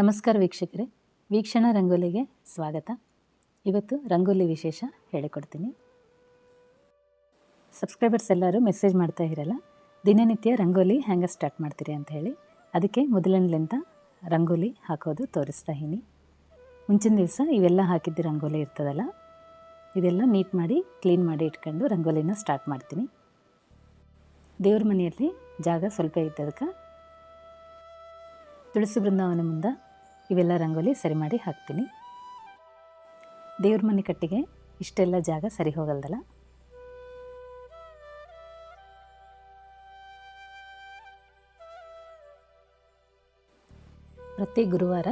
ನಮಸ್ಕಾರ ವೀಕ್ಷಕರೇ. ವೀಕ್ಷಣ ರಂಗೋಲಿಗೆ ಸ್ವಾಗತ. ಇವತ್ತು ರಂಗೋಲಿ ವಿಶೇಷ ಹೇಳಿಕೊಡ್ತೀನಿ. ಸಬ್ಸ್ಕ್ರೈಬರ್ಸ್ ಎಲ್ಲರೂ ಮೆಸೇಜ್ ಮಾಡ್ತಾ ಇರಲ್ಲ. ದಿನನಿತ್ಯ ರಂಗೋಲಿ ಹೆಂಗೆ ಸ್ಟಾರ್ಟ್ ಮಾಡ್ತೀರಿ ಅಂತ ಹೇಳಿ. ಅದಕ್ಕೆ ಮೊದಲನೇಲಿಂದ ರಂಗೋಲಿ ಹಾಕೋದು ತೋರಿಸ್ತಾ ಇದ್ದೀನಿ. ಮುಂಚಿನ ದಿವಸ ಇವೆಲ್ಲ ಹಾಕಿದ್ದು ರಂಗೋಲಿ ಇರ್ತದಲ್ಲ, ಇದೆಲ್ಲ ನೀಟ್ ಮಾಡಿ ಕ್ಲೀನ್ ಮಾಡಿ ಇಟ್ಕೊಂಡು ರಂಗೋಲಿನ ಸ್ಟಾರ್ಟ್ ಮಾಡ್ತೀನಿ. ದೇವ್ರ ಮನೆಯಲ್ಲಿ ಜಾಗ ಸ್ವಲ್ಪ ಇದ್ದದಕ್ಕೆ ತುಳಸಿ ಬೃಂದಾವನ ಮುಂದೆ ಇವೆಲ್ಲ ರಂಗೋಲಿ ಸರಿ ಮಾಡಿ ಹಾಕ್ತೀನಿ. ದೇವ್ರ ಮನೆ ಕಟ್ಟಿಗೆ ಇಷ್ಟೆಲ್ಲ ಜಾಗ ಸರಿ ಹೋಗಲ್ದಲ್ಲ? ಪ್ರತಿ ಗುರುವಾರ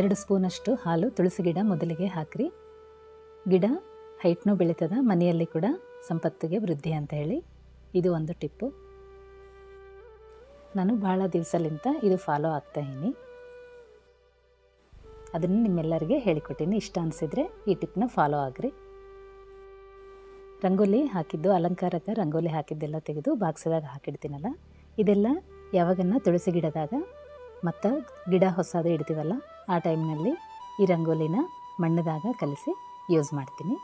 ಎರಡು ಸ್ಪೂನಷ್ಟು ಹಾಲು ತುಳಸಿ ಗಿಡ ಮೊದಲಿಗೆ ಹಾಕ್ರಿ. ಗಿಡ ಹೈಟ್ನೂ ಬೆಳೀತದ, ಮನೆಯಲ್ಲಿ ಕೂಡ ಸಂಪತ್ತಿಗೆ ವೃದ್ಧಿ ಅಂತ ಹೇಳಿ ಇದು ಒಂದು ಟಿಪ್ಪು. ನಾನು ಭಾಳ ದಿವಸಲಿಂತ ಇದು ಫಾಲೋ ಆಗ್ತಾ ಇದ್ದೀನಿ. ಅದನ್ನು ನಿಮ್ಮೆಲ್ಲರಿಗೆ ಹೇಳಿಕೊಟ್ಟಿನಿ. ಇಷ್ಟ ಅನಿಸಿದರೆ ಈ ಟಿಪ್ನ ಫಾಲೋ ಆಗಿರಿ. ರಂಗೋಲಿ ಹಾಕಿದ್ದು ಅಲಂಕಾರಕ್ಕೆ ರಂಗೋಲಿ ಹಾಕಿದ್ದೆಲ್ಲ ತೆಗೆದು ಬಾಕ್ಸದಾಗ ಹಾಕಿಡ್ತೀನಲ್ಲ? ಇದೆಲ್ಲ ಯಾವಾಗನ್ನ ತುಳಸಿ ಗಿಡದಾಗ ಮತ್ತು ಗಿಡ ಹೊಸದು ಇಡ್ತೀವಲ್ಲ, ಆ ಟೈಮ್ನಲ್ಲಿ ಈ ರಂಗೋಲಿನ ಮಣ್ಣದಾಗ ಕಲಸಿ ಯೂಸ್ ಮಾಡ್ತೀನಿ.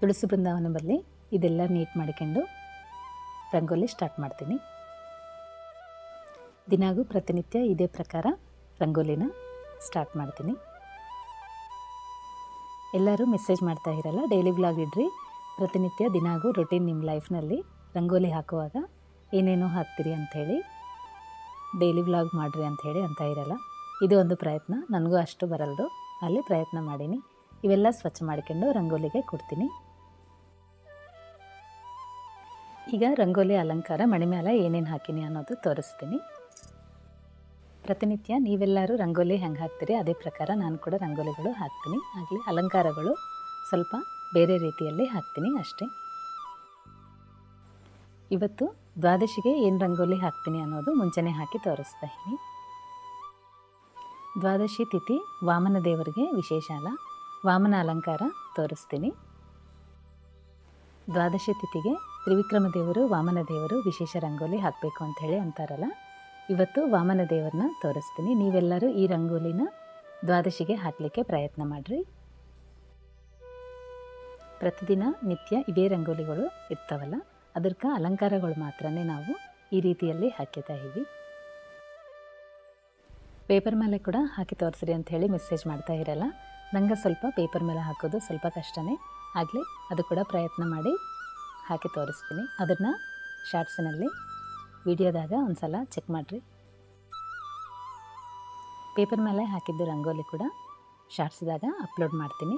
ತುಳಸಿ ಬೃಂದಾವನ ಬರಲಿ, ಇದೆಲ್ಲ ನೀಟ್ ಮಾಡ್ಕೊಂಡು ರಂಗೋಲಿ ಸ್ಟಾರ್ಟ್ ಮಾಡ್ತೀನಿ. ದಿನಾಗೂ ಪ್ರತಿನಿತ್ಯ ಇದೇ ಪ್ರಕಾರ ರಂಗೋಲಿನ ಸ್ಟಾರ್ಟ್ ಮಾಡ್ತೀನಿ. ಎಲ್ಲರೂ ಮೆಸೇಜ್ ಮಾಡ್ತಾ ಇರಲ್ಲ ಡೈಲಿ ವ್ಲಾಗ್ ಇಡ್ರಿ. ಪ್ರತಿನಿತ್ಯ ದಿನಾಗೂ ರೊಟೀನ್ ನಿಮ್ಮ ಲೈಫ್ನಲ್ಲಿ ರಂಗೋಲಿ ಹಾಕುವಾಗ ಏನೇನೋ ಹಾಕ್ತೀರಿ ಅಂಥೇಳಿ ಡೈಲಿ ವ್ಲಾಗ್ ಮಾಡಿರಿ ಅಂಥೇಳಿ ಅಂತ ಇರಲ್ಲ. ಇದು ಒಂದು ಪ್ರಯತ್ನ, ನನಗೂ ಅಷ್ಟು ಬರಲ್ದು. ಅಲ್ಲಿ ಪ್ರಯತ್ನ ಮಾಡೀನಿ. ಇವೆಲ್ಲ ಸ್ವಚ್ಛ ಮಾಡ್ಕೊಂಡು ರಂಗೋಲಿಗೆ ಕೊಡ್ತೀನಿ. ಈಗ ರಂಗೋಲಿ ಅಲಂಕಾರ ಮಣಿ ಮೇಲೆ ಏನೇನು ಹಾಕಿನಿ ಅನ್ನೋದು ತೋರಿಸ್ತೀನಿ. ಪ್ರತಿನಿತ್ಯ ನೀವೆಲ್ಲರೂ ರಂಗೋಲಿ ಹೆಂಗೆ ಹಾಕ್ತೀರಿ, ಅದೇ ಪ್ರಕಾರ ನಾನು ಕೂಡ ರಂಗೋಲಿಗಳು ಹಾಕ್ತೀನಿ. ಆಗಲಿ ಅಲಂಕಾರಗಳು ಸ್ವಲ್ಪ ಬೇರೆ ರೀತಿಯಲ್ಲಿ ಹಾಕ್ತೀನಿ ಅಷ್ಟೇ. ಇವತ್ತು ದ್ವಾದಶಿಗೆ ಏನು ರಂಗೋಲಿ ಹಾಕ್ತೀನಿ ಅನ್ನೋದು ಮುಂಚೆನೇ ಹಾಕಿ ತೋರಿಸ್ತಾ ಇದ್ದೀನಿ. ದ್ವಾದಶಿ ತಿಥಿ ವಾಮನ ದೇವರಿಗೆ ವಿಶೇಷ ಅಲ್ಲ, ವಾಮನ ಅಲಂಕಾರ ತೋರಿಸ್ತೀನಿ. ದ್ವಾದಶಿ ತಿಥಿಗೆ ತ್ರಿವಿಕ್ರಮ ದೇವರು ವಾಮನ ದೇವರು ವಿಶೇಷ ರಂಗೋಲಿ ಹಾಕಬೇಕು ಅಂತ ಹೇಳಿ ಅಂತಾರಲ್ಲ? ಇವತ್ತು ವಾಮನ ದೇವರನ್ನ ತೋರಿಸ್ತೀನಿ. ನೀವೆಲ್ಲರೂ ಈ ರಂಗೋಲಿನ ದ್ವಾದಶಿಗೆ ಹಾಕಲಿಕ್ಕೆ ಪ್ರಯತ್ನ ಮಾಡಿರಿ. ಪ್ರತಿದಿನ ನಿತ್ಯ ಇದೇ ರಂಗೋಲಿಗಳು ಇರ್ತಾವಲ್ಲ ಅದಕ್ಕೆ ಅಲಂಕಾರಗಳು ಮಾತ್ರನೇ ನಾವು ಈ ರೀತಿಯಲ್ಲಿ ಹಾಕಿತಾ ಇದ್ದೀವಿ. ಪೇಪರ್ ಮೇಲೆ ಕೂಡ ಹಾಕಿ ತೋರಿಸ್ರಿ ಅಂತ ಹೇಳಿ ಮೆಸೇಜ್ ಮಾಡ್ತಾ ಇರಲ್ಲ. ನಂಗೆ ಸ್ವಲ್ಪ ಪೇಪರ್ ಮೇಲೆ ಹಾಕೋದು ಸ್ವಲ್ಪ ಕಷ್ಟನೇ. ಆಗಲಿ, ಅದು ಕೂಡ ಪ್ರಯತ್ನ ಮಾಡಿ. ಹಾಕಿ ತೋರಿಸ್ತೀನಿ. ಅದನ್ನು ಶಾರ್ಟ್ಸಿನಲ್ಲಿ ವಿಡಿಯೋದಾಗ ಒಂದು ಸಲ ಚೆಕ್ ಮಾಡಿರಿ. ಪೇಪರ್ ಮೇಲೆ ಹಾಕಿದ್ದು ರಂಗೋಲಿ ಕೂಡ ಶಾರ್ಟ್ಸ್ದಾಗ ಅಪ್ಲೋಡ್ ಮಾಡ್ತೀನಿ.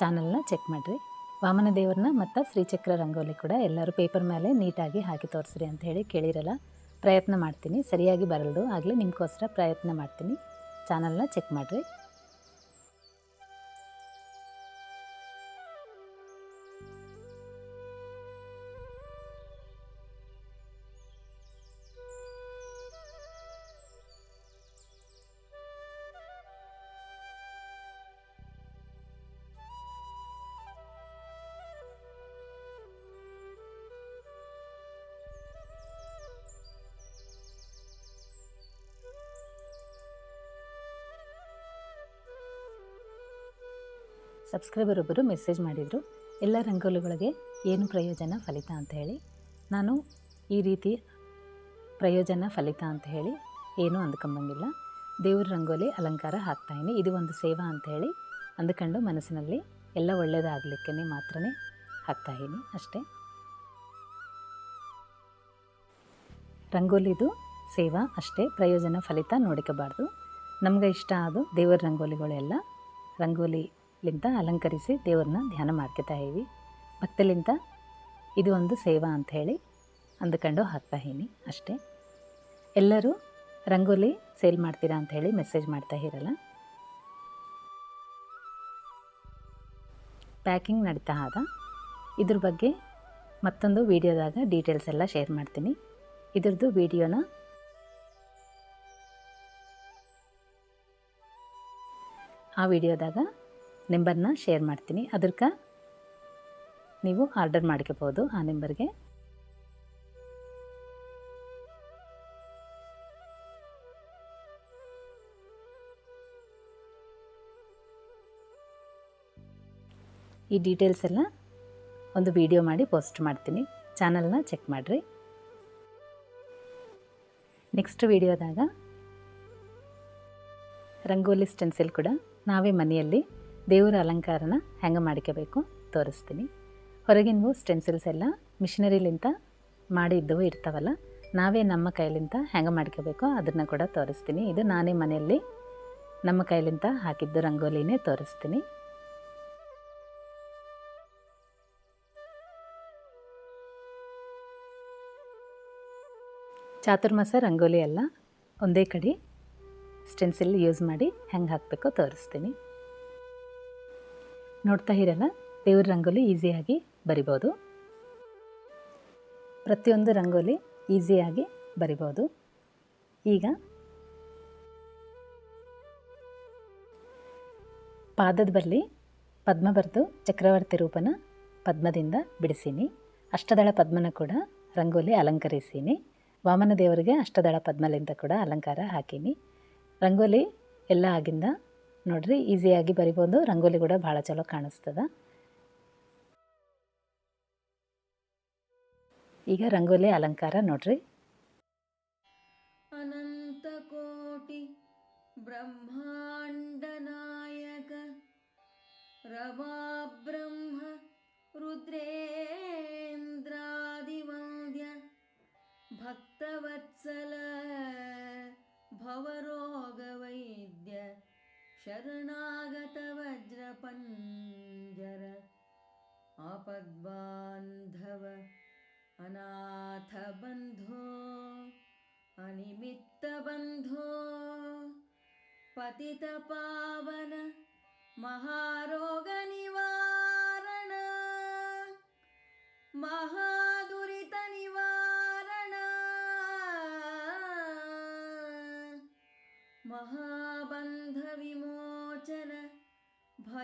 ಚಾನಲ್ನ ಚೆಕ್ ಮಾಡಿರಿ. ವಾಮನ ದೇವರನ್ನ ಮತ್ತು ಶ್ರೀಚಕ್ರ ರಂಗೋಲಿ ಕೂಡ ಎಲ್ಲರೂ ಪೇಪರ್ ಮೇಲೆ ನೀಟಾಗಿ ಹಾಕಿ ತೋರಿಸ್ರಿ ಅಂತ ಹೇಳಿ ಕೇಳಿರಲ್ಲ, ಪ್ರಯತ್ನ ಮಾಡ್ತೀನಿ. ಸರಿಯಾಗಿ ಬರಲ್ದು ಆಗಲೇ ನಿಮ್ಗೋಸ್ಕರ ಪ್ರಯತ್ನ ಮಾಡ್ತೀನಿ. ಚಾನಲ್ನ ಚೆಕ್ ಮಾಡಿರಿ. ಸಬ್ಸ್ಕ್ರೈಬರ್ ಒಬ್ಬರು ಮೆಸೇಜ್ ಮಾಡಿದರು, ಎಲ್ಲ ರಂಗೋಲಿಗಳಿಗೆ ಏನು ಪ್ರಯೋಜನ ಫಲಿತ ಅಂತ ಹೇಳಿ. ನಾನು ಈ ರೀತಿ ಪ್ರಯೋಜನ ಫಲಿತ ಅಂತ ಹೇಳಿ ಏನೂ ಅಂದ್ಕೊಂಬಂಗಿಲ್ಲ ದೇವ್ರ ರಂಗೋಲಿ ಅಲಂಕಾರ ಹಾಕ್ತಾಯಿನಿ ಇದು ಒಂದು ಸೇವಾ ಅಂತ ಹೇಳಿ ಅಂದ್ಕೊಂಡು ಮನಸ್ಸಿನಲ್ಲಿ ಎಲ್ಲ ಒಳ್ಳೆಯದಾಗಲಿಕ್ಕೆ ಮಾತ್ರ ಹಾಕ್ತಾಯಿನಿ ಅಷ್ಟೇ. ರಂಗೋಲಿದು ಸೇವಾ ಅಷ್ಟೇ, ಪ್ರಯೋಜನ ಫಲಿತ ನೋಡ್ಕೋಬಾರ್ದು. ನಮ್ಗೆ ಇಷ್ಟ ಅದು ದೇವರ ರಂಗೋಲಿಗಳೆಲ್ಲ ರಂಗೋಲಿಲಿಂದ ಅಲಂಕರಿಸಿ ದೇವ್ರನ್ನ ಧ್ಯಾನ ಮಾಡ್ಕೊತಾ ಇವಿ ಭಕ್ತಲಿಂದ ಇದು ಒಂದು ಸೇವಾ ಅಂತ ಹೇಳಿ ಅಂದ್ಕೊಂಡು ಹಾಕ್ತಾ ಇದ್ದೀನಿ ಅಷ್ಟೇ. ಎಲ್ಲರೂ ರಂಗೋಲಿ ಸೇಲ್ ಮಾಡ್ತೀರಾ ಅಂತ ಹೇಳಿ ಮೆಸೇಜ್ ಮಾಡ್ತಾ ಇರಲ್ಲ. ಪ್ಯಾಕಿಂಗ್ ನಡೀತಾ ಆದ ಇದ್ರ ಬಗ್ಗೆ ಮತ್ತೊಂದು ವೀಡಿಯೋದಾಗ ಡೀಟೇಲ್ಸ್ ಎಲ್ಲ ಶೇರ್ ಮಾಡ್ತೀನಿ. ಇದ್ರದ್ದು ವೀಡಿಯೋನ ಆ ವಿಡಿಯೋದಾಗ ನಂಬರ್ನ ಶೇರ್ ಮಾಡ್ತೀನಿ. ಅದಕ್ಕೆ ನೀವು ಆರ್ಡರ್ ಮಾಡ್ಕೋಬೋದು ಆ ನಂಬರ್ಗೆ. ಈ ಡೀಟೇಲ್ಸ್ ಎಲ್ಲ ಒಂದು ವಿಡಿಯೋ ಮಾಡಿ ಪೋಸ್ಟ್ ಮಾಡ್ತೀನಿ. ಚಾನಲ್ನ ಚೆಕ್ ಮಾಡಿರಿ. ನೆಕ್ಸ್ಟ್ ವಿಡಿಯೋದಾಗ ರಂಗೋಲಿ ಸ್ಟೆನ್ಸಿಲ್ ಕೂಡ ನಾವೇ ಮನೆಯಲ್ಲಿ ದೇವರ ಅಲಂಕಾರನ ಹೆಂಗೆ ಮಾಡ್ಕೋಬೇಕು ತೋರಿಸ್ತೀನಿ. ಹೊರಗಿನವು ಸ್ಟೆನ್ಸಿಲ್ಸ್ ಎಲ್ಲ ಮಿಷನರಿಲಿಂತ ಮಾಡಿದ್ದವು ಇರ್ತಾವಲ್ಲ, ನಾವೇ ನಮ್ಮ ಕೈಲಿಂತ ಹೆಂಗೆ ಮಾಡ್ಕೋಬೇಕು ಅದನ್ನು ಕೂಡ ತೋರಿಸ್ತೀನಿ. ಇದು ನಾನೇ ಮನೆಯಲ್ಲಿ ನಮ್ಮ ಕೈಲಿಂತ ಹಾಕಿದ್ದು ರಂಗೋಲಿನೇ ತೋರಿಸ್ತೀನಿ. ಚಾತುರ್ಮಾಸ ರಂಗೋಲಿ ಎಲ್ಲ ಒಂದೇ ಕಡೆ ಸ್ಟೆನ್ಸಿಲ್ ಯೂಸ್ ಮಾಡಿ ಹೆಂಗೆ ಹಾಕಬೇಕೋ ತೋರಿಸ್ತೀನಿ. ನೋಡ್ತಾ ಇರಲ್ಲ, ದೇವ್ರ ರಂಗೋಲಿ ಈಸಿಯಾಗಿ ಬರಿಬೋದು. ಪ್ರತಿಯೊಂದು ರಂಗೋಲಿ ಈಸಿಯಾಗಿ ಬರಿಬೋದು. ಈಗ ಪಾದದ ಬರಲಿ ಪದ್ಮ ಬರೆದು ಚಕ್ರವರ್ತಿ ರೂಪನ ಪದ್ಮದಿಂದ ಬಿಡಿಸೀನಿ. ಅಷ್ಟದಳ ಪದ್ಮನ ಕೂಡ ರಂಗೋಲಿ ಅಲಂಕರಿಸೀನಿ. ವಾಮನ ದೇವರಿಗೆ ಅಷ್ಟದಳ ಪದ್ಮಲಿಂದ ಕೂಡ ಅಲಂಕಾರ ಹಾಕೀನಿ. ರಂಗೋಲಿ ಎಲ್ಲ ಆಗಿಂದ ನೋಡ್ರಿ ಈಸಿಯಾಗಿ ಬರಿಬೋದು. ರಂಗೋಲಿ ಕೂಡ ಭಾಳ ಚಲೋ ಕಾಣಿಸ್ತದ. ಈಗ ರಂಗೋಲಿ ಅಲಂಕಾರ ನೋಡ್ರಿ. ಅನಂತ ಕೋಟಿ ಬ್ರಹ್ಮಾಂಡ ನಾಯಕ ರವಾಬ್ರಹ್ಮ ರುದ್ರೇಂದ್ರಾದಿವಂದ್ಯ ಭಕ್ತವತ್ಸಲ ಭವರೋಗವೈದ್ಯ शरणागतवज्रपञ्जर आपद्बान्धव अनाथबन्धो अनिमित्तबन्धो पतितपावन महारोगनिवारण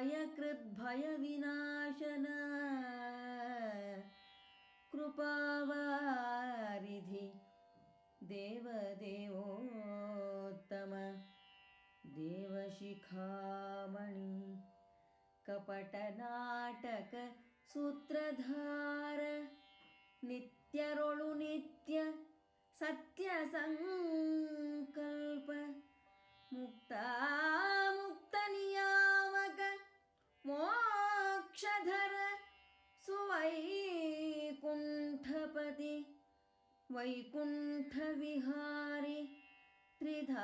भयकृद्भयविनाशन। कृपावारिधि देवदेवोत्तम। देवशिखामणि कपटनाटक सूत्रधार। नित्यरोळु नित्य सत्यसङ्कल्प वैकुण्ठविहारि त्रिधाम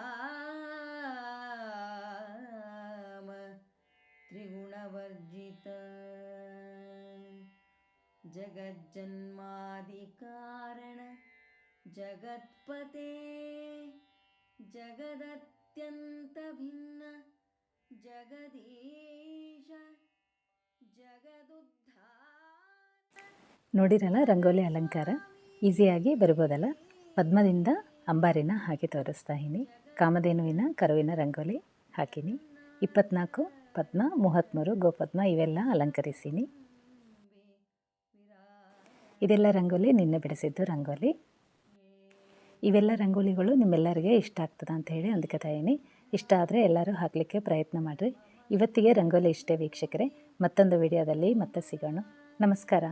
त्रिगुणवर्जित जगज्जन्मादिकारण जगत्पते जगदत्यन्तभिन्न जगदीश जगदुद्धार ನೋಡಿರಲ್ಲ ರಂಗೋಲಿ ಅಲಂಕಾರ ಈಸಿಯಾಗಿ ಬರ್ಬೋದಲ್ಲ? ಪದ್ಮದಿಂದ ಅಂಬಾರಿನ ಹಾಕಿ ತೋರಿಸ್ತಾ ಇದ್ದೀನಿ. ಕಾಮಧೇನುವಿನ, ಕರುವಿನ ರಂಗೋಲಿ ಹಾಕೀನಿ. ಇಪ್ಪತ್ನಾಲ್ಕು, ಪದ್ಮ ಮೂವತ್ತ್ಮೂರು ಗೋಪದ್ಮ ಇವೆಲ್ಲ ಅಲಂಕರಿಸೀನಿ. ಇದೆಲ್ಲ ರಂಗೋಲಿ, ನಿನ್ನೆ ಬಿಡಿಸಿದ್ದು ರಂಗೋಲಿ. ಇವೆಲ್ಲ ರಂಗೋಲಿಗಳು ನಿಮ್ಮೆಲ್ಲರಿಗೆ ಇಷ್ಟ ಆಗ್ತದೆ ಅಂತ ಹೇಳಿ ಅಂದ್ಕೊತಾ ಇದೀನಿ ಇಷ್ಟ ಆದರೆ ಎಲ್ಲರೂ ಹಾಕಲಿಕ್ಕೆ ಪ್ರಯತ್ನ ಮಾಡಿರಿ. ಇವತ್ತಿಗೆ ರಂಗೋಲಿ ಇಷ್ಟೇ ವೀಕ್ಷಕರೇ. ಮತ್ತೊಂದು ವಿಡಿಯೋದಲ್ಲಿ ಮತ್ತೆ ಸಿಗೋಣ. ನಮಸ್ಕಾರ.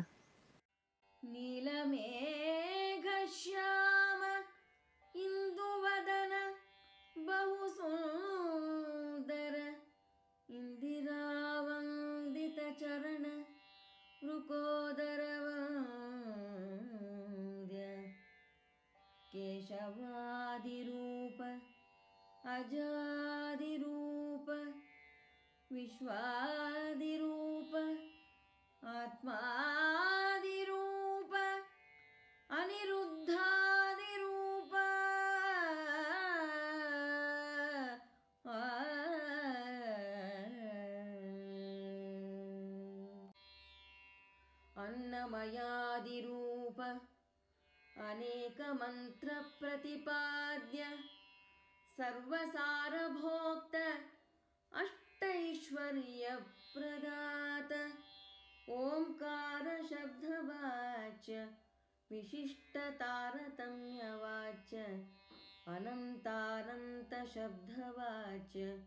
रुकोदरवन्द्य केशवादिरूप अजादिरूप विश्वादिरूप आत्मादिरूप अन्नमयादिरूप अनेकमन्त्रप्रतिपाद्य। सर्वसारभोक्त। अष्टैश्वर्यप्रदात। ओङ्कारशक्तिप्रदात शुद्धवाच्य विशिष्टतारतम्यवाच्य। अनन्तानन्तशब्दवाच्य।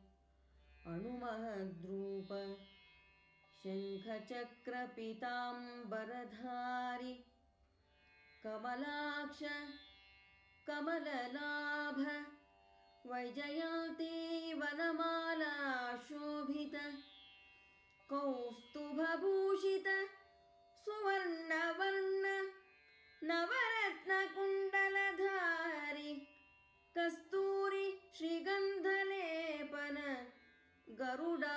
अणुमहद्रूप। शङ्खचक्रपिताम्बरधारि कमलाक्ष कमललाभ वैजयन्ती वनमाला शोभित कौस्तुभभूषित सुवर्णवर्ण नवरत्नकुण्डलधारि कस्तूरि श्रीगन्धलेपन गरुडारूढशोभित